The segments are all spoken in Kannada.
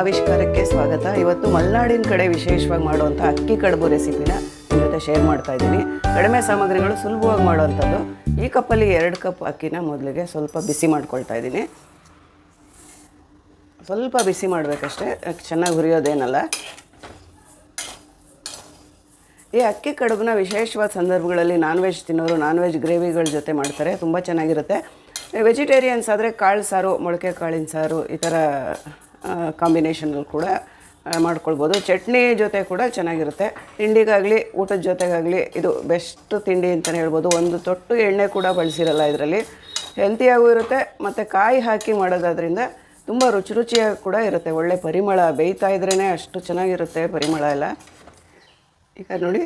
ಆವಿಷ್ಕಾರಕ್ಕೆ ಸ್ವಾಗತ. ಇವತ್ತು ಮಲೆನಾಡಿನ ಕಡೆ ವಿಶೇಷವಾಗಿ ಮಾಡುವಂಥ ಅಕ್ಕಿ ಕಡುಬು ರೆಸಿಪಿನ ಜೊತೆ ಶೇರ್ ಮಾಡ್ತಾ ಇದ್ದೀನಿ. ಕಡಿಮೆ ಸಾಮಗ್ರಿಗಳು ಸುಲಭವಾಗಿ ಮಾಡುವಂಥದ್ದು. ಈ ಕಪ್ಪಲ್ಲಿ ಎರಡು ಕಪ್ ಅಕ್ಕಿನ ಮೊದಲಿಗೆ ಸ್ವಲ್ಪ ಬಿಸಿ ಮಾಡ್ಕೊಳ್ತಾ ಇದ್ದೀನಿ. ಸ್ವಲ್ಪ ಬಿಸಿ ಮಾಡಬೇಕಷ್ಟೇ. ಚೆನ್ನಾಗಿ ಹುರಿಯೋದೇನಲ್ಲ. ಈ ಅಕ್ಕಿ ಕಡುಬನ್ನ ವಿಶೇಷವಾದ ಸಂದರ್ಭಗಳಲ್ಲಿ ನಾನ್ ವೆಜ್ ತಿನ್ನೋರು ನಾನ್ ವೆಜ್ ಗ್ರೇವಿಗಳ ಜೊತೆ ಮಾಡ್ತಾರೆ. ತುಂಬ ಚೆನ್ನಾಗಿರುತ್ತೆ. ವೆಜಿಟೇರಿಯನ್ಸ್ ಆದರೆ ಕಾಳು ಸಾರು ಮೊಳಕೆ ಕಾಳಿನ ಸಾರು ಈ ಥರ ಕಾಂಬಿನೇಷನಲ್ಲಿ ಕೂಡ ಮಾಡ್ಕೊಳ್ಬೋದು. ಚಟ್ನಿ ಜೊತೆ ಕೂಡ ಚೆನ್ನಾಗಿರುತ್ತೆ. ತಿಂಡಿಗಾಗಲಿ, ಊಟದ ಜೊತೆಗಾಗಲಿ ಇದು ಬೆಸ್ಟ್ ತಿಂಡಿ ಅಂತಲೇ ಹೇಳ್ಬೋದು. ಒಂದು ತೊಟ್ಟು ಎಣ್ಣೆ ಕೂಡ ಬಳಸಿರಲ್ಲ ಇದರಲ್ಲಿ. ಹೆಲ್ತಿಯಾಗೂ ಇರುತ್ತೆ, ಮತ್ತು ಕಾಯಿ ಹಾಕಿ ಮಾಡೋದಾದ್ರಿಂದ ತುಂಬ ರುಚಿ ರುಚಿಯಾಗಿ ಕೂಡ ಇರುತ್ತೆ. ಒಳ್ಳೆ ಪರಿಮಳ ಬೇಯ್ತಾ ಇದ್ರೇ ಅಷ್ಟು ಚೆನ್ನಾಗಿರುತ್ತೆ ಪರಿಮಳ ಎಲ್ಲ. ಈಗ ನೋಡಿ,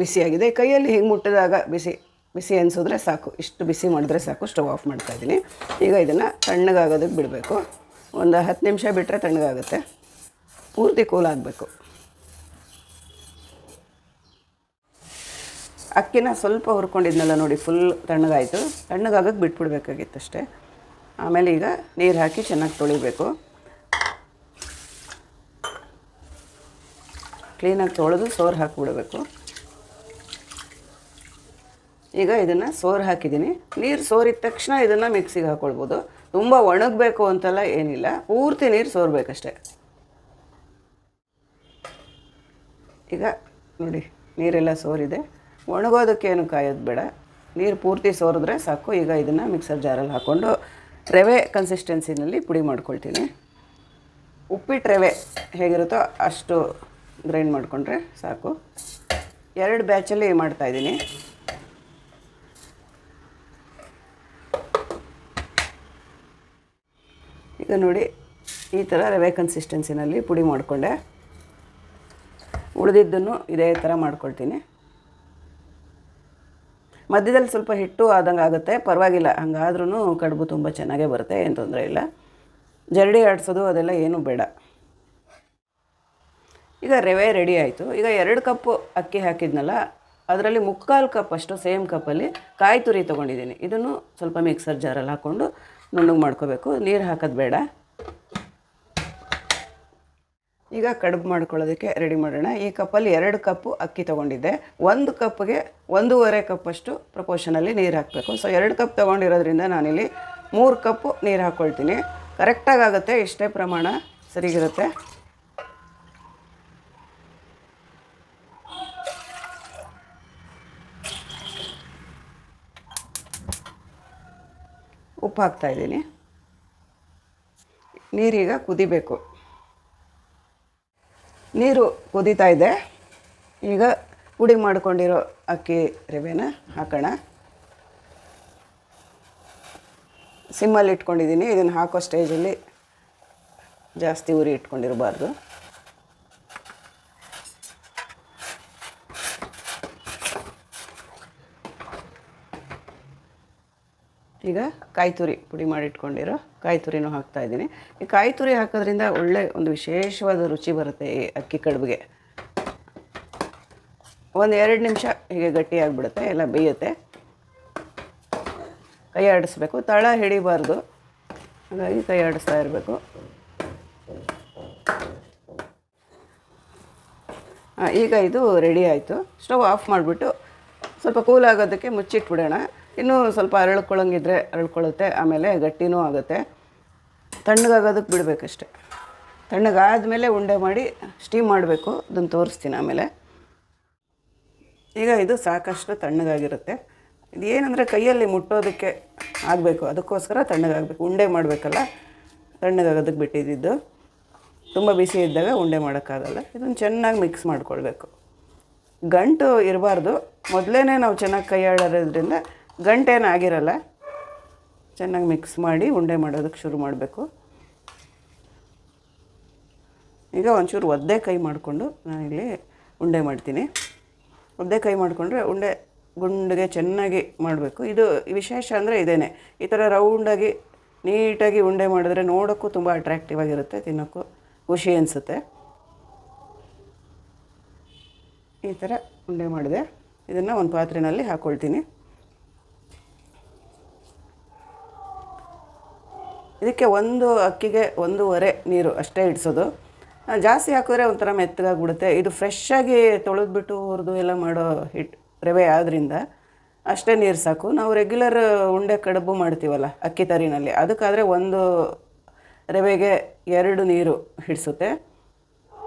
ಬಿಸಿಯಾಗಿದೆ. ಕೈಯಲ್ಲಿ ಹಿಂಗೆ ಮುಟ್ಟಿದಾಗ ಬಿಸಿ ಬಿಸಿ ಅನಿಸಿದ್ರೆ ಸಾಕು. ಇಷ್ಟು ಬಿಸಿ ಮಾಡಿದ್ರೆ ಸಾಕು. ಸ್ಟವ್ ಆಫ್ ಮಾಡ್ತಾ ಇದ್ದೀನಿ. ಈಗ ಇದನ್ನು ತಣ್ಣಗಾಗೋದಕ್ಕೆ ಬಿಡಬೇಕು. ಒಂದು ಹತ್ತು ನಿಮಿಷ ಬಿಟ್ಟರೆ ತಣ್ಣಗಾಗುತ್ತೆ. ಪೂರ್ತಿ ಕೂಲ್ ಆಗಬೇಕು. ಅಕ್ಕಿನ ಸ್ವಲ್ಪ ಹುರ್ಕೊಂಡಿದ್ನಲ್ಲ ನೋಡಿ ಫುಲ್ ತಣ್ಣಗಾಯಿತು. ತಣ್ಣಗಾಗಕ್ಕೆ ಬಿಟ್ಬಿಡ್ಬೇಕಾಗಿತ್ತು ಅಷ್ಟೇ. ಆಮೇಲೆ ಈಗ ನೀರು ಹಾಕಿ ಚೆನ್ನಾಗಿ ತೊಳಿಬೇಕು. ಕ್ಲೀನಾಗಿ ತೊಳೆದು ಸೋರು ಹಾಕಿಬಿಡಬೇಕು. ಈಗ ಇದನ್ನು ಸೋರ್ ಹಾಕಿದ್ದೀನಿ. ನೀರು ಸೋರಿದ ತಕ್ಷಣ ಇದನ್ನು ಮಿಕ್ಸಿಗೆ ಹಾಕ್ಕೊಳ್ಬೋದು ತುಂಬ ಒಣಗಬೇಕು ಅಂತೆಲ್ಲ ಏನಿಲ್ಲ. ಪೂರ್ತಿ ನೀರು ಸೋರ್ಬೇಕಷ್ಟೆ. ಈಗ ನೋಡಿ, ನೀರೆಲ್ಲ ಸೋರಿದೆ. ಒಣಗೋದಕ್ಕೇನು ಕಾಯೋದು ಬೇಡ. ನೀರು ಪೂರ್ತಿ ಸೋರಿದ್ರೆ ಸಾಕು. ಈಗ ಇದನ್ನು ಮಿಕ್ಸರ್ ಜಾರಲ್ಲಿ ಹಾಕ್ಕೊಂಡು ರವೆ ಕನ್ಸಿಸ್ಟೆನ್ಸಿನಲ್ಲಿ ಪುಡಿ ಮಾಡ್ಕೊಳ್ತೀನಿ. ಉಪ್ಪಿಟ್ಟು ರವೆ ಹೇಗಿರುತ್ತೋ ಅಷ್ಟು ಗ್ರೈಂಡ್ ಮಾಡಿಕೊಂಡ್ರೆ ಸಾಕು. ಎರಡು ಬ್ಯಾಚಲ್ಲಿ ಮಾಡ್ತಾಯಿದ್ದೀನಿ ಈಗ ನೋಡಿ ಈ ಥರ ರವೆ ಕನ್ಸಿಸ್ಟೆನ್ಸಿನಲ್ಲಿ ಪುಡಿ ಮಾಡಿಕೊಂಡೆ. ಉಳಿದಿದ್ದನ್ನು ಇದೇ ಥರ ಮಾಡ್ಕೊಳ್ತೀನಿ. ಮಧ್ಯದಲ್ಲಿ ಸ್ವಲ್ಪ ಹಿಟ್ಟು ಆದಂಗೆ ಆಗುತ್ತೆ. ಪರವಾಗಿಲ್ಲ ಹಂಗಾದ್ರೂ ಕಡುಬು ತುಂಬ ಚೆನ್ನಾಗೇ ಬರುತ್ತೆ, ಏನು ತೊಂದರೆ ಇಲ್ಲ. ಜರಡಿ ಆಡಿಸೋದು ಅದೆಲ್ಲ ಏನೂ ಬೇಡ. ಈಗ ರವೆ ರೆಡಿ ಆಯಿತು. ಈಗ ಎರಡು ಕಪ್ಪು ಅಕ್ಕಿ ಹಾಕಿದ್ನಲ್ಲ, ಅದರಲ್ಲಿ ಮುಕ್ಕಾಲು ಕಪ್ ಅಷ್ಟು ಸೇಮ್ ಕಪ್ಪಲ್ಲಿ ಕಾಯಿ ತುರಿ ತೊಗೊಂಡಿದ್ದೀನಿ. ಇದನ್ನು ಸ್ವಲ್ಪ ಮಿಕ್ಸರ್ ಜಾರಲ್ಲಿ ಹಾಕ್ಕೊಂಡು ನುಣ್ಣಗೆ ಮಾಡ್ಕೋಬೇಕು. ನೀರು ಹಾಕೋದು ಬೇಡ. ಈಗ ಕಡುಬು ಮಾಡ್ಕೊಳ್ಳೋದಕ್ಕೆ ರೆಡಿ ಮಾಡೋಣ. ಈ ಕಪ್ಪಲ್ಲಿ ಎರಡು ಕಪ್ಪು ಅಕ್ಕಿ ತೊಗೊಂಡಿದ್ದೆ. ಒಂದು ಕಪ್ಗೆ ಒಂದೂವರೆ ಕಪ್ಪಷ್ಟು ಪ್ರಪೋರ್ಷನಲ್ಲಿ ನೀರು ಹಾಕಬೇಕು. ಸೊ ಎರಡು ಕಪ್ ತೊಗೊಂಡಿರೋದ್ರಿಂದ ನಾನಿಲ್ಲಿ ಮೂರು ಕಪ್ಪು ನೀರು ಹಾಕ್ಕೊಳ್ತೀನಿ ಕರೆಕ್ಟಾಗಿ ಆಗುತ್ತೆ, ಇಷ್ಟೇ ಪ್ರಮಾಣ ಸರಿಗಿರುತ್ತೆ. ಉಪ್ಪು ಹಾಕ್ತಾಯಿದ್ದೀನಿ ನೀರೀಗ ಕುದಿಬೇಕು. ನೀರು ಕುದೀತಾ ಇದೆ. ಈಗ ಪುಡಿ ಮಾಡ್ಕೊಂಡಿರೋ ಅಕ್ಕಿ ರವೆನ ಹಾಕೋಣ. ಸಿಮ್ಮಲ್ಲಿ ಇಟ್ಕೊಂಡಿದ್ದೀನಿ. ಇದನ್ನು ಹಾಕೋ ಸ್ಟೇಜಲ್ಲಿ ಜಾಸ್ತಿ ಉರಿ ಇಟ್ಕೊಂಡಿರಬಾರ್ದು. ಈಗ ಕಾಯಿ ತುರಿ ಪುಡಿ ಮಾಡಿಟ್ಕೊಂಡಿರೋ ಕಾಯಿ ತುರಿನೂ ಹಾಕ್ತಾ ಇದ್ದೀನಿ. ಈ ಕಾಯಿ ತುರಿ ಹಾಕೋದ್ರಿಂದ ಒಳ್ಳೆ ಒಂದು ವಿಶೇಷವಾದ ರುಚಿ ಬರುತ್ತೆ ಈ ಅಕ್ಕಿ ಕಡುಬಿಗೆ. ಒಂದು ಎರಡು ನಿಮಿಷ ಹೀಗೆ ಗಟ್ಟಿಯಾಗಿಬಿಡುತ್ತೆ, ಎಲ್ಲ ಬೇಯುತ್ತೆ. ಕೈ ಆಡಿಸ್ಬೇಕು. ತಳ ಹಿಡಿಬಾರ್ದು. ಹಾಗಾಗಿ ಕೈ ಆಡಿಸ್ತಾ ಇರಬೇಕು. ಈಗ ಇದು ರೆಡಿ ಆಯಿತು. ಸ್ಟವ್ ಆಫ್ ಮಾಡಿಬಿಟ್ಟು ಸ್ವಲ್ಪ ಕೂಲ್ ಆಗೋದಕ್ಕೆ ಮುಚ್ಚಿಟ್ಬಿಡೋಣ. ಇನ್ನೂ ಸ್ವಲ್ಪ ಅರಳ್ಕೊಳ್ಳೋಂಗಿದ್ರೆ ಅರಳ್ಕೊಳ್ಳುತ್ತೆ, ಆಮೇಲೆ ಗಟ್ಟಿನೂ ಆಗುತ್ತೆ. ತಣ್ಣಗಾಗೋದಕ್ಕೆ ಬಿಡಬೇಕಷ್ಟೆ. ತಣ್ಣಗಾದಮೇಲೆ ಉಂಡೆ ಮಾಡಿ ಸ್ಟೀಮ್ ಮಾಡಬೇಕು, ಅದನ್ನು ತೋರಿಸ್ತೀನಿ ಆಮೇಲೆ. ಈಗ ಇದು ಸಾಕಷ್ಟು ತಣ್ಣಗಾಗಿರುತ್ತೆ. ಇದು ಏನಂದರೆ ಕೈಯಲ್ಲಿ ಮುಟ್ಟೋದಕ್ಕೆ ಆಗಬೇಕು, ಅದಕ್ಕೋಸ್ಕರ ತಣ್ಣಗಾಗಬೇಕು. ಉಂಡೆ ಮಾಡಬೇಕಲ್ಲ, ತಣ್ಣಗಾಗೋದಕ್ಕೆ ಬಿಟ್ಟಿದ್ದು. ತುಂಬ ಬಿಸಿ ಇದ್ದಾಗ ಉಂಡೆ ಮಾಡೋಕ್ಕಾಗಲ್ಲ. ಇದನ್ನು ಚೆನ್ನಾಗಿ ಮಿಕ್ಸ್ ಮಾಡ್ಕೊಳ್ಬೇಕು. ಗಂಟು ಇರಬಾರ್ದು. ಮೊದಲೇ ನಾವು ಚೆನ್ನಾಗಿ ಕೈ ಗಂಟೇನು ಆಗಿರಲ್ಲ. ಚೆನ್ನಾಗಿ ಮಿಕ್ಸ್ ಮಾಡಿ ಉಂಡೆ ಮಾಡೋದಕ್ಕೆ ಶುರು ಮಾಡಬೇಕು. ಈಗ ಒಂಚೂರು ಒದ್ದೆ ಕೈ ಮಾಡಿಕೊಂಡು ನಾನಿಲ್ಲಿ ಉಂಡೆ ಮಾಡ್ತೀನಿ. ಒದ್ದೆ ಕೈ ಮಾಡಿಕೊಂಡ್ರೆ ಉಂಡೆ ಗುಂಡಿಗೆ ಚೆನ್ನಾಗಿ ಮಾಡಬೇಕು. ಇದು ವಿಶೇಷ ಅಂದರೆ ಇದೇನೆ. ಈ ಥರ ರೌಂಡಾಗಿ, ನೀಟಾಗಿ ಉಂಡೆ ಮಾಡಿದ್ರೆ ನೋಡೋಕ್ಕೂ ತುಂಬ ಅಟ್ರ್ಯಾಕ್ಟಿವ್ ಆಗಿರುತ್ತೆ, ತಿನ್ನೋಕ್ಕೂ ಖುಷಿ ಅನಿಸುತ್ತೆ. ಈ ಥರ ಉಂಡೆ ಮಾಡಿದೆ. ಇದನ್ನು ಒಂದು ಪಾತ್ರೆಯಲ್ಲಿ ಹಾಕ್ಕೊಳ್ತೀನಿ ಇದಕ್ಕೆ ಒಂದು ಅಕ್ಕಿಗೆ ಒಂದೂವರೆ ನೀರು ಅಷ್ಟೇ ಇಡಿಸೋದು. ಜಾಸ್ತಿ ಹಾಕಿದ್ರೆ ಒಂಥರ ಮೆತ್ತಗಾಗ್ಬಿಡುತ್ತೆ. ಇದು ಫ್ರೆಶ್ ಆಗಿ ತೊಳೆದ್ಬಿಟ್ಟು ಹುರಿದು ಎಲ್ಲ ಮಾಡೋ ಹಿಟ್ ರವೆ ಆದ್ದರಿಂದ ಅಷ್ಟೇ ನೀರು ಸಾಕು. ನಾವು ರೆಗ್ಯುಲರ್ ಉಂಡೆ ಕಡುಬು ಮಾಡ್ತೀವಲ್ಲ ಅಕ್ಕಿ ತರಿನಲ್ಲಿ, ಅದಕ್ಕಾದರೆ ಒಂದು ರವೆಗೆ ಎರಡು ನೀರು ಹಿಡಿಸುತ್ತೆ.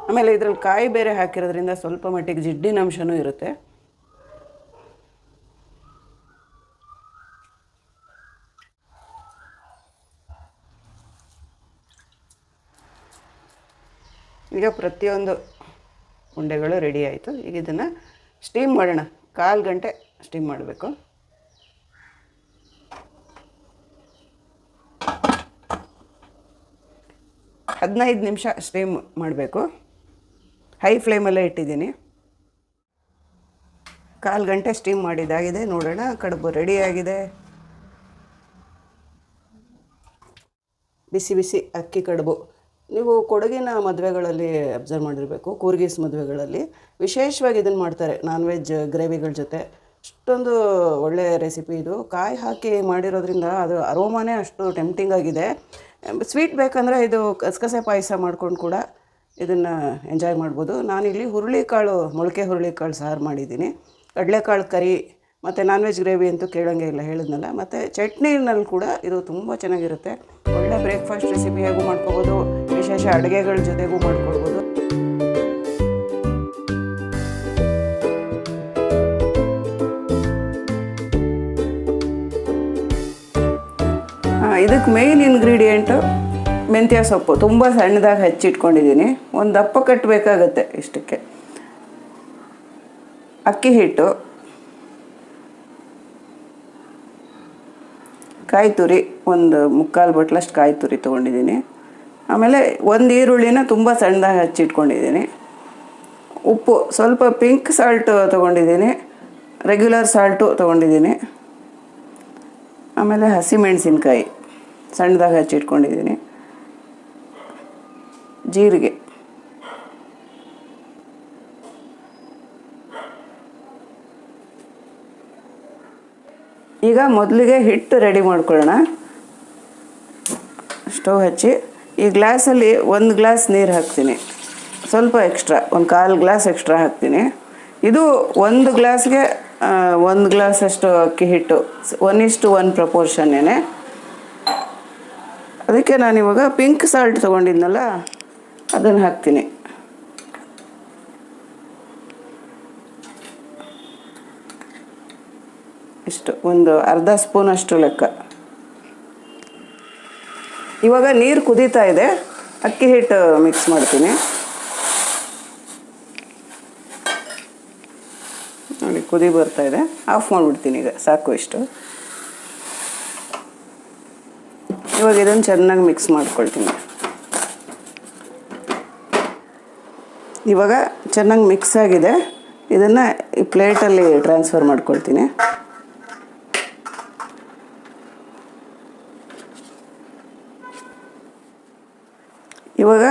ಆಮೇಲೆ ಇದರಲ್ಲಿ ಕಾಯಿ ಬೇರೆ ಹಾಕಿರೋದ್ರಿಂದ ಸ್ವಲ್ಪ ಮಟ್ಟಿಗೆ ಜಿಡ್ಡಿನ ಅಂಶನೂ ಇರುತ್ತೆ. ಈಗ ಪ್ರತಿಯೊಂದು ಉಂಡೆಗಳು ರೆಡಿ ಆಯಿತು. ಈಗ ಇದನ್ನು ಸ್ಟೀಮ್ ಮಾಡೋಣ. ಕಾಲು ಗಂಟೆ ಸ್ಟೀಮ್ ಮಾಡಬೇಕು. ಹದಿನೈದು ನಿಮಿಷ ಸ್ಟೀಮ್ ಮಾಡಬೇಕು. ಹೈ ಫ್ಲೇಮಲ್ಲೇ ಇಟ್ಟಿದ್ದೀನಿ. ಕಾಲು ಗಂಟೆ ಸ್ಟೀಮ್ ಮಾಡಿದ್ದಾಗಿದೆ ನೋಡೋಣ. ಕಡುಬು ರೆಡಿಯಾಗಿದೆ ಬಿಸಿ ಬಿಸಿ ಅಕ್ಕಿ ಕಡುಬು. ನೀವು ಕೊಡಗಿನ ಮದುವೆಗಳಲ್ಲಿ ಅಬ್ಸರ್ವ್ ಮಾಡಿರಬೇಕು, ಕೂರ್ಗೀಸ್ ಮದುವೆಗಳಲ್ಲಿ. ವಿಶೇಷವಾಗಿ ಇದನ್ನು ಮಾಡ್ತಾರೆ ನಾನ್ ವೆಜ್ ಗ್ರೇವಿಗಳ ಜೊತೆ. ಅಷ್ಟೊಂದು ಒಳ್ಳೆಯ ರೆಸಿಪಿ ಇದು. ಕಾಯಿ ಹಾಕಿ ಮಾಡಿರೋದ್ರಿಂದ ಅದು ಅರೋಮಾನೇ ಅಷ್ಟು ಟೆಂಪ್ಟಿಂಗ್ ಆಗಿದೆ. ಸ್ವೀಟ್ ಬೇಕಂದರೆ ಇದು ಕಸಕಸೆ ಪಾಯಸ ಮಾಡ್ಕೊಂಡು ಕೂಡ ಇದನ್ನು ಎಂಜಾಯ್ ಮಾಡ್ಬೋದು. ನಾನಿಲ್ಲಿ ಹುರುಳಿಕಾಳು, ಮೊಳಕೆ ಹುರುಳಿಕಾಳು ಸಾರು ಮಾಡಿದ್ದೀನಿ. ಕಡಲೆಕಾಳು ಕರಿ ಮತ್ತು ನಾನ್ ವೆಜ್ ಗ್ರೇವಿ ಅಂತೂ ಕೇಳೋಂಗೆ ಇಲ್ಲ, ಹೇಳಿದ್ನಲ್ಲ. ಮತ್ತು ಚಟ್ನಿನಲ್ಲಿ ಕೂಡ ಇದು ತುಂಬ ಚೆನ್ನಾಗಿರುತ್ತೆ. ಒಳ್ಳೆ ಬ್ರೇಕ್ಫಾಸ್ಟ್ ರೆಸಿಪಿ ಹೇಗೂ ಮಾಡ್ಕೋಬೋದು, ವಿಶೇಷ ಅಡುಗೆಗಳ ಜೊತೆಗೂ ಮಾಡ್ಕೊಳ್ಬೋದು. ಇದಕ್ಕೆ ಮೇಯ್ನ್ ಇಂಗ್ರೀಡಿಯೆಂಟು ಮೆಂತ್ಯ ಸೊಪ್ಪು. ತುಂಬ ಸಣ್ಣದಾಗಿ ಹಚ್ಚಿಟ್ಕೊಂಡಿದ್ದೀನಿ ಒಂದು ದಪ್ಪ ಕಟ್ಟಬೇಕಾಗತ್ತೆ ಇಷ್ಟಕ್ಕೆ. ಅಕ್ಕಿ ಹಿಟ್ಟು ಕಾಯಿ ತುರಿ, ಒಂದು ಮುಕ್ಕಾಲು ಬಟ್ಲಷ್ಟು ಕಾಯಿ ತುರಿ ತೊಗೊಂಡಿದ್ದೀನಿ. ಆಮೇಲೆ ಒಂದು ಈರುಳ್ಳಿನ ತುಂಬ ಸಣ್ಣದಾಗಿ ಹಚ್ಚಿಟ್ಕೊಂಡಿದ್ದೀನಿ ಉಪ್ಪು, ಸ್ವಲ್ಪ ಪಿಂಕ್ ಸಾಲ್ಟು ತೊಗೊಂಡಿದ್ದೀನಿ. ರೆಗ್ಯುಲರ್ ಸಾಲ್ಟು ತೊಗೊಂಡಿದ್ದೀನಿ. ಆಮೇಲೆ ಹಸಿಮೆಣಸಿನ್ಕಾಯಿ ಸಣ್ಣದಾಗಿ ಹಚ್ಚಿಟ್ಕೊಂಡಿದ್ದೀನಿ ಜೀರಿಗೆ. ಈಗ ಮೊದಲಿಗೆ ಹಿಟ್ಟು ರೆಡಿ ಮಾಡ್ಕೊಳ್ಳೋಣ. ಸ್ಟವ್ ಹಚ್ಚಿ, ಈ ಗ್ಲಾಸಲ್ಲಿ ಒಂದು ಗ್ಲಾಸ್ ನೀರು ಹಾಕ್ತೀನಿ. ಸ್ವಲ್ಪ ಎಕ್ಸ್ಟ್ರಾ ಒಂದು ಕಾಲು ಗ್ಲಾಸ್ ಎಕ್ಸ್ಟ್ರಾ ಹಾಕ್ತೀನಿ. ಇದು ಒಂದು ಗ್ಲಾಸ್ಗೆ ಒಂದು ಗ್ಲಾಸ್ ಅಷ್ಟು ಅಕ್ಕಿ ಹಿಟ್ಟು ಒನ್ ಇಷ್ಟು ಒನ್ ಪ್ರಪೋರ್ಷನ್ನೇ ಅದಕ್ಕೆ ನಾನಿವಾಗ ಪಿಂಕ್ ಸಾಲ್ಟ್ ತೊಗೊಂಡಿದ್ನಲ್ಲ, ಅದನ್ನು ಹಾಕ್ತೀನಿ ಇಷ್ಟು ಒಂದು ಅರ್ಧ ಸ್ಪೂನ್ ಅಷ್ಟು ಲೆಕ್ಕ. ಇವಾಗ ನೀರು ಕುದೀತಾ ಇದೆ. ಅಕ್ಕಿ ಹಿಟ್ಟು ಮಿಕ್ಸ್ ಮಾಡ್ತೀನಿ. ನೋಡಿ, ಕುದಿ ಬರ್ತಾ ಇದೆ. ಆಫ್ ಮಾಡಿಬಿಡ್ತೀನಿ ಈಗ. ಸಾಕು ಇಷ್ಟು. ಇವಾಗ ಇದನ್ನು ಚೆನ್ನಾಗಿ ಮಿಕ್ಸ್ ಮಾಡ್ಕೊಳ್ತೀನಿ. ಇವಾಗ ಚೆನ್ನಾಗಿ ಮಿಕ್ಸ್ ಆಗಿದೆ. ಇದನ್ನು ಈ ಪ್ಲೇಟಲ್ಲಿ ಟ್ರಾನ್ಸ್ಫರ್ ಮಾಡ್ಕೊಳ್ತೀನಿ. ಇವಾಗ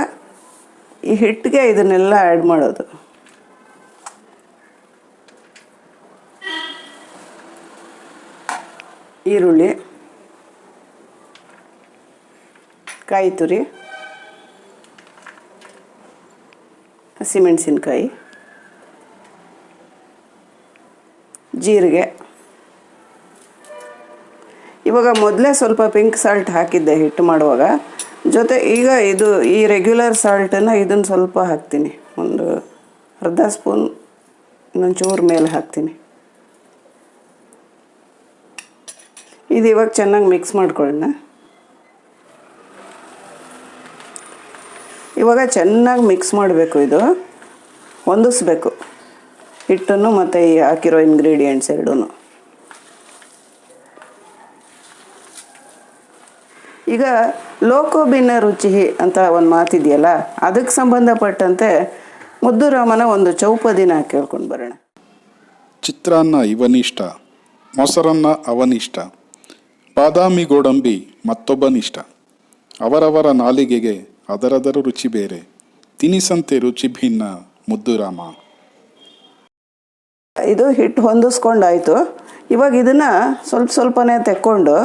ಈ ಹಿಟ್ಟಿಗೆ ಇದನ್ನೆಲ್ಲ ಆ್ಯಡ್ ಮಾಡೋದು. ಈರುಳ್ಳಿ ಕಾಯಿ ತುರಿ ಹಸಿಮೆಣಸಿನ್ಕಾಯಿ, ಜೀರಿಗೆ. ಇವಾಗ ಮೊದಲೇ ಸ್ವಲ್ಪ ಪಿಂಕ್ ಸಾಲ್ಟ್ ಹಾಕಿದ್ದೆ ಹಿಟ್ಟು ಮಾಡುವಾಗ. ಜೊತೆ ಈಗ ಇದು ಈ ರೆಗ್ಯುಲರ್ ಸಾಲ್ಟನ್ನು ಇದನ್ನು ಸ್ವಲ್ಪ ಹಾಕ್ತೀನಿ. ಒಂದು ಅರ್ಧ ಸ್ಪೂನ್ ಇನ್ನೊಂದು ಚೂರು ಮೇಲೆ ಹಾಕ್ತೀನಿ. ಇದು ಇವಾಗ ಚೆನ್ನಾಗಿ ಮಿಕ್ಸ್ ಮಾಡ್ಕೊಳ್ಳೋಣ. ಇವಾಗ ಚೆನ್ನಾಗಿ ಮಿಕ್ಸ್ ಮಾಡಬೇಕು ಇದು. ಹೊಂದಿಸ್ಬೇಕು. ಹಿಟ್ಟನ್ನು ಮತ್ತು ಈ ಹಾಕಿರೋ ಇಂಗ್ರೀಡಿಯೆಂಟ್ಸ್ ಎರಡೂ ಈಗ ಲೋಕೋಭಿನ್ನ ರುಚಿ ಅಂತ ಒಂದು ಮಾತಿದೆಯಲ್ಲ ಅದಕ್ಕೆ ಸಂಬಂಧಪಟ್ಟಂತೆ ಮುದ್ದುರಾಮನ ಒಂದು ಚೌಪದಿನ ಕೇಳ್ಕೊಂಡು ಬರೋಣ. ಚಿತ್ರಾನ್ನ ಇವನಿಷ್ಟ ಮೊಸರನ್ನ ಅವನಿಷ್ಟ ಬಾದಾಮಿ ಗೋಡಂಬಿ ಮತ್ತೊಬ್ಬನಿಷ್ಟ ಅವರವರ ನಾಲಿಗೆಗೆ ಅದರದರ ರುಚಿ ಬೇರೆ ತಿನಿಸಂತೆ ರುಚಿ ಭಿನ್ನ ಮುದ್ದುರಾಮ. ಇದು ಹಿಟ್ಟು ಹೊಂದಿಸ್ಕೊಂಡಾಯಿತು ಇವಾಗ ಇದನ್ನು ಸ್ವಲ್ಪ ಸ್ವಲ್ಪನೇ ತೆಕ್ಕೊಂಡು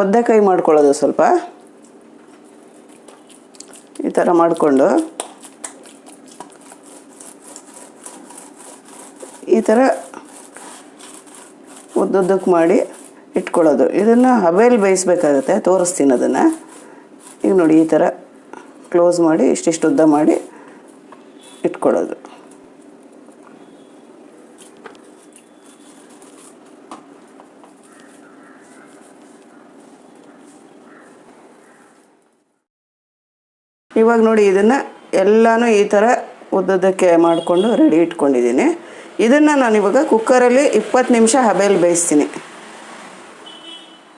ಒದ್ದೆ ಕೈ ಮಾಡ್ಕೊಳ್ಳೋದು ಸ್ವಲ್ಪ. ಈ ಥರ ಮಾಡಿಕೊಂಡು. ಈ ಥರ ಉದ್ದುದ್ದಕ್ಕೆ ಮಾಡಿ ಇಟ್ಕೊಳ್ಳೋದು. ಇದನ್ನು ಹಬೆಯಲ್ಲಿ ಬೇಯಿಸ್ಬೇಕಾಗತ್ತೆ, ತೋರಿಸ್ತೀನಿ ಅದನ್ನು. ಈಗ ನೋಡಿ ಈ ಥರ ಕ್ಲೋಸ್ ಮಾಡಿ ಇಷ್ಟಿಷ್ಟು ಉದ್ದ ಮಾಡಿ ಇಟ್ಕೊಳ್ಳೋದು. ಇವಾಗ ನೋಡಿ ಇದನ್ನು ಎಲ್ಲನೂ ಈ ಥರ ಉದ್ದದಕ್ಕೆ ಮಾಡಿಕೊಂಡು ರೆಡಿ ಇಟ್ಕೊಂಡಿದ್ದೀನಿ. ಇದನ್ನು ನಾನು ಇವಾಗ ಕುಕ್ಕರಲ್ಲಿ ಇಪ್ಪತ್ತು ನಿಮಿಷ ಹಬೆಯಲ್ಲಿ ಬೇಯಿಸ್ತೀನಿ.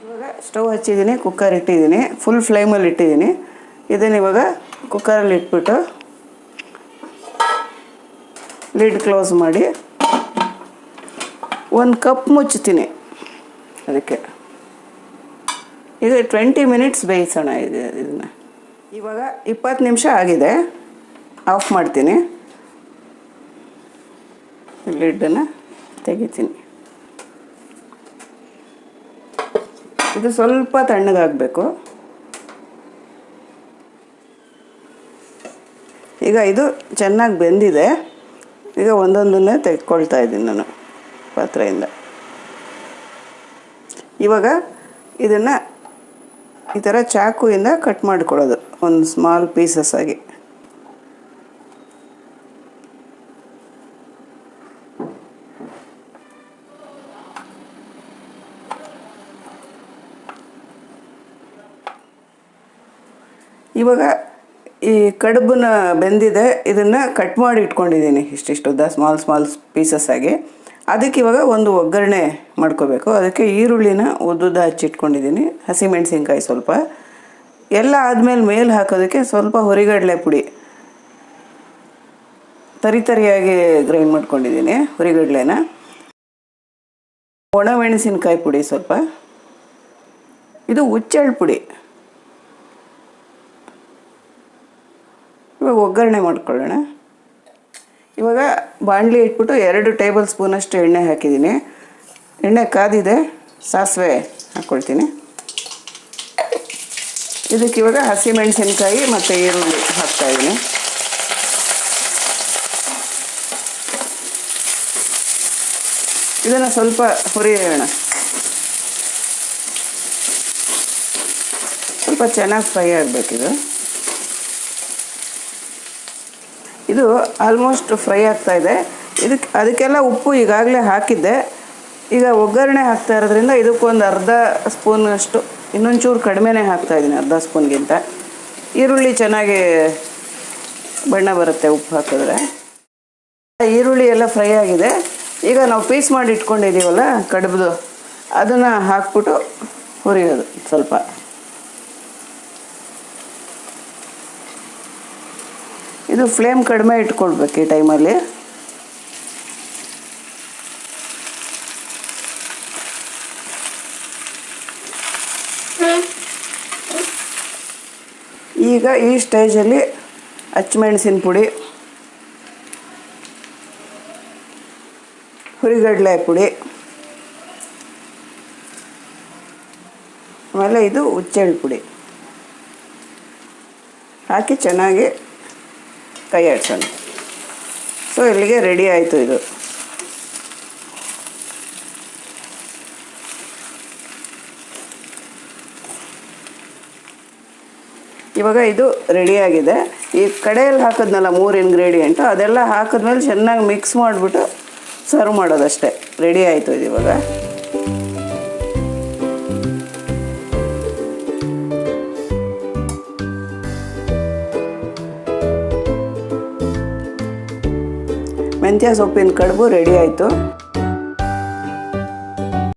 ಇವಾಗ ಸ್ಟವ್ ಹಚ್ಚಿದ್ದೀನಿ ಕುಕ್ಕರ್ ಇಟ್ಟಿದ್ದೀನಿ ಫುಲ್ ಫ್ಲೇಮಲ್ಲಿ ಇಟ್ಟಿದ್ದೀನಿ. ಇದನ್ನು ಇವಾಗ ಕುಕ್ಕರಲ್ಲಿ ಇಟ್ಬಿಟ್ಟು ಲಿಡ್ ಕ್ಲೋಸ್ ಮಾಡಿ ಒಂದು ಕಪ್ ಮುಚ್ಚುತ್ತೀನಿ. ಅದಕ್ಕೆ. ಇದು ಟ್ವೆಂಟಿ ಮಿನಿಟ್ಸ್ ಬೇಯಿಸೋಣ ಇದು ಇದನ್ನು. ಇವಾಗ ಇಪ್ಪತ್ತು ನಿಮಿಷ ಆಗಿದೆ. ಆಫ್ ಮಾಡ್ತೀನಿ. ಲಿಡ್ಡನ್ನು ತೆಗಿತೀನಿ. ಇದು ಸ್ವಲ್ಪ ತಣ್ಣಗಾಗಬೇಕು. ಈಗ ಇದು ಚೆನ್ನಾಗಿ ಬೆಂದಿದೆ. ಈಗ ಒಂದೊಂದನ್ನೇ ತೆಗೆದುಕೊಳ್ತಾ ಇದ್ದೀನಿ ನಾನು ಪಾತ್ರೆಯಿಂದ. ಇವಾಗ ಇದನ್ನು ಈ ಥರ ಚಾಕುವಿಂದ ಕಟ್ ಮಾಡ್ಕೊಳ್ಳೋದು. ಒಂದು ಸ್ಮಾಲ್ ಪೀಸಸ್ ಆಗಿ. ಇವಾಗ ಈ ಕಡುಬನ್ನ ಬೆಂದಿದೆ, ಇದನ್ನು ಕಟ್ ಮಾಡಿ ಇಟ್ಕೊಂಡಿದ್ದೀನಿ ಇಷ್ಟಿಷ್ಟು ಉದ್ದ ಸ್ಮಾಲ್ ಸ್ಮಾಲ್ ಪೀಸಸ್ ಆಗಿ. ಅದಕ್ಕೆ ಇವಾಗ ಒಂದು ಒಗ್ಗರಣೆ ಮಾಡ್ಕೋಬೇಕು. ಅದಕ್ಕೆ ಈರುಳ್ಳಿನ ಉದ್ದುದ್ದ ಹಚ್ಚಿಟ್ಕೊಂಡಿದ್ದೀನಿ. ಹಸಿಮೆಣಸಿನ್ಕಾಯಿ ಸ್ವಲ್ಪ. ಎಲ್ಲ ಆದಮೇಲೆ ಮೇಲೆ ಹಾಕೋದಕ್ಕೆ ಸ್ವಲ್ಪ ಹುರಿಗಡಲೆ ಪುಡಿ. ತರಿ ತರಿಯಾಗಿ ಗ್ರೈಂಡ್ ಮಾಡ್ಕೊಂಡಿದ್ದೀನಿ ಹುರಿಗಡಲೆನ. ಒಣಮೆಣಸಿನಕಾಯಿ ಪುಡಿ ಸ್ವಲ್ಪ. ಇದು ಹುಚ್ಚೆಳ್ಳು ಪುಡಿ. ಇವಾಗ ಒಗ್ಗರಣೆ ಮಾಡ್ಕೊಳ್ಳೋಣ. ಇವಾಗ ಬಾಣಲಿ ಇಟ್ಬಿಟ್ಟು ಎರಡು ಟೇಬಲ್ ಸ್ಪೂನಷ್ಟು ಎಣ್ಣೆ ಹಾಕಿದ್ದೀನಿ. ಎಣ್ಣೆ ಕಾದಿದೆ, ಸಾಸಿವೆ ಹಾಕ್ಕೊಳ್ತೀನಿ. ಇದಕ್ಕೆ ಇವಾಗ ಹಸಿಮೆಣಸಿನ್ಕಾಯಿ ಮತ್ತು ಈರುಳ್ಳಿ ಹಾಕ್ತಾಯಿದ್ದೀನಿ ಇದನ್ನು ಸ್ವಲ್ಪ ಹುರಿಯೋಣ. ಸ್ವಲ್ಪ ಚೆನ್ನಾಗಿ ಫ್ರೈ ಆಗಬೇಕಿದು. ಇದು ಆಲ್ಮೋಸ್ಟ್ ಫ್ರೈ ಆಗ್ತಾ ಇದೆ. ಇದಕ್ಕೆ ಅದಕ್ಕೆಲ್ಲ ಉಪ್ಪು ಈಗಾಗಲೇ ಹಾಕಿದ್ದೆ. ಈಗ ಒಗ್ಗರಣೆ ಹಾಕ್ತಾ ಇರೋದ್ರಿಂದ ಇದಕ್ಕೊಂದು ಅರ್ಧ ಸ್ಪೂನಷ್ಟು ಇನ್ನೊಂಚೂರು ಕಡಿಮೆನೇ ಹಾಕ್ತಾ ಇದ್ದೀನಿ ಅರ್ಧ ಸ್ಪೂನ್ಗಿಂತ. ಈರುಳ್ಳಿ ಚೆನ್ನಾಗಿ ಬಣ್ಣ ಬರುತ್ತೆ, ಉಪ್ಪು ಹಾಕಿದ್ರೆ. ಈರುಳ್ಳಿ ಎಲ್ಲ ಫ್ರೈ ಆಗಿದೆ. ಈಗ ನಾವು ಪೀಸ್ ಮಾಡಿ ಇಟ್ಕೊಂಡಿದ್ದೀವಲ್ಲ, ಕಡುಬುದು, ಅದನ್ನು ಹಾಕ್ಬಿಟ್ಟು ಹುರಿಯೋದು ಸ್ವಲ್ಪ. ಇದು ಫ್ಲೇಮ್ ಕಡಿಮೆ ಇಟ್ಕೊಳ್ಬೇಕು ಈ ಟೈಮಲ್ಲಿ. ಈಗ ಈ ಸ್ಟೇಜಲ್ಲಿ ಹಚ್ಮೆಣಸಿನ ಪುಡಿ, ಹುರಿಗಡಲೆ ಪುಡಿ, ಆಮೇಲೆ ಇದು ಹುಚ್ಚೆಳ್ಳು ಪುಡಿ. ಹಾಕಿ ಚೆನ್ನಾಗಿ ಕೈ ಆಡ್ಸೋಣ ಸೊ ಇಲ್ಲಿಗೆ ರೆಡಿ ಆಯಿತು ಇದು. ಇವಾಗ ಇದು ರೆಡಿಯಾಗಿದೆ ಈ ಕಡೆಯಲ್ಲಿ ಹಾಕಿದ್ನಲ್ಲ ಮೂರು ಇಂಗ್ರೀಡಿಯೆಂಟು ಅದೆಲ್ಲ ಹಾಕಿದ್ಮೇಲೆ ಚೆನ್ನಾಗಿ ಮಿಕ್ಸ್ ಮಾಡಿಬಿಟ್ಟು ಸರ್ವ್ ಮಾಡೋದಷ್ಟೇ. ರೆಡಿ ಆಯಿತು ಇದು ಇವಾಗ. ಮೆಂತ್ಯ ಸೊಪ್ಪಿನ ಕಡುಬು ರೆಡಿ ಆಯಿತು.